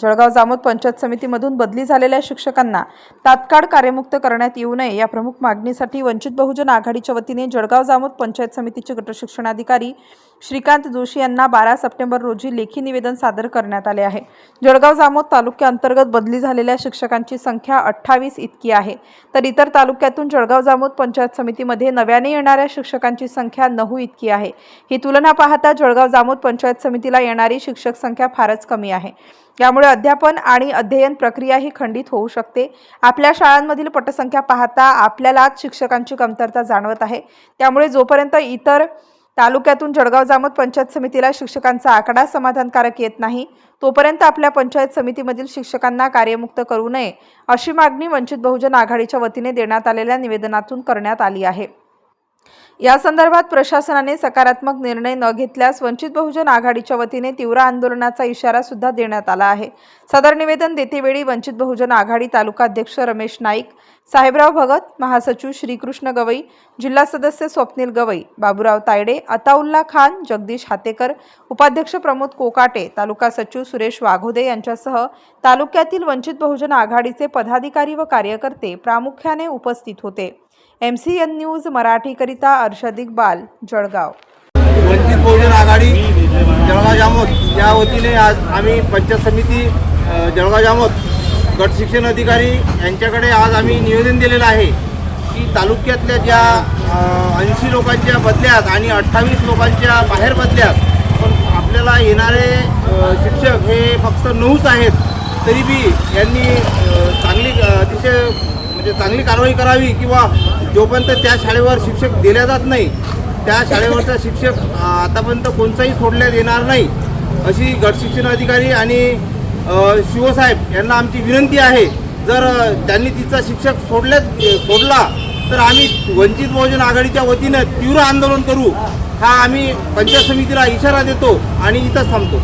Jalgaon Jamod panchayat समितीमधून बदली झालेल्या शिक्षकांना तात्काळ कार्यमुक्त करण्यात येऊ नये या प्रमुख मागणीसाठी वंचित बहुजन आघाडीच्या वतीने जळगाव जामोद पंचायत समितीचे गटशिक्षणाधिकारी श्रीकांत जोशी यांना बारा सप्टेंबर रोजी लेखी निवेदन सादर करण्यात आले आहे. जळगाव जामोद तालुक्याअंतर्गत बदली झालेल्या शिक्षकांची संख्या अठ्ठावीस इतकी आहे. तर इतर तालुक्यातून जळगाव जामोद पंचायत समितीमध्ये नव्याने येणाऱ्या शिक्षकांची संख्या नऊ इतकी आहे. ही तुलना पाहता जळगाव जामोद पंचायत समितीला येणारी शिक्षक संख्या फारच कमी आहे. यामुळे अध्यापन आणि अध्ययन प्रक्रिया ही खंडित होऊ शकते. आपल्या शाळांमधील पटसंख्या पाहता आपल्यालाच शिक्षकांची कमतरता जाणवत आहे. त्यामुळे जोपर्यंत इतर तालुक्यातून जळगाव जामोद पंचायत समितीला शिक्षकांचा आकडा समाधानकारक येत नाही तोपर्यंत आपल्या पंचायत समितीमधील शिक्षकांना कार्यमुक्त करू नये अशी मागणी वंचित बहुजन आघाडीच्या वतीने देण्यात आलेल्या निवेदनातून करण्यात आली आहे. या संदर्भात प्रशासनाने सकारात्मक निर्णय न घेतल्यास वंचित बहुजन आघाडीच्या वतीने तीव्र आंदोलनाचा इशारा सुद्धा देण्यात आला आहे. सदर निवेदन देतेवेळी वंचित बहुजन आघाडी तालुका अध्यक्ष रमेश नाईक साहेबराव भगत महासचिव श्रीकृष्ण गवई जिल्हा सदस्य स्वप्नील गवई बाबूराव तायडे अताउल्ला खान जगदीश हातेकर उपाध्यक्ष प्रमोद कोकाटे तालुका सचिव सुरेश वाघोदे यांच्यासह तालुक्यातील वंचित बहुजन आघाडीचे पदाधिकारी व कार्यकर्ते प्रामुख्याने उपस्थित होते. एम सी एन न्यूज मराठीकरिता अर्षद इकबाल जळगाव. वंचित बहुजन आघाडी जळगाव जामोद. या वतीने आज आम्ही पंचायत समिती जळगाव जामोद गट शिक्षण अधिकारी यांच्याकडे आज आम्ही निवेदन दिलेलं आहे की तालुक्यातल्या ज्या ऐंशी लोकांच्या बदल्यात आणि अठ्ठावीस लोकांच्या बाहेर बदल्यात पण आपल्याला येणारे शिक्षक हे फक्त नऊच आहेत तरी बी यांनी चांगली अतिशय म्हणजे चांगली कारवाई करावी किंवा जोपर्यंत त्या शाळेवर शिक्षक दिल्या जात नाही त्या शाळेवरचा शिक्षक आतापर्यंत कोणताही सोडण्यात येणार नाही अशी गटशिक्षण अधिकारी आणि शिवसाहेब यांना आमची विनंती आहे. जर त्यांनी तिचा शिक्षक सोडल्यात सोडला तर आम्ही वंचित बहुजन आघाडीच्या वतीनं तीव्र आंदोलन करू. हा आम्ही पंचायत समितीला इशारा देतो आणि इथंच थांबतो.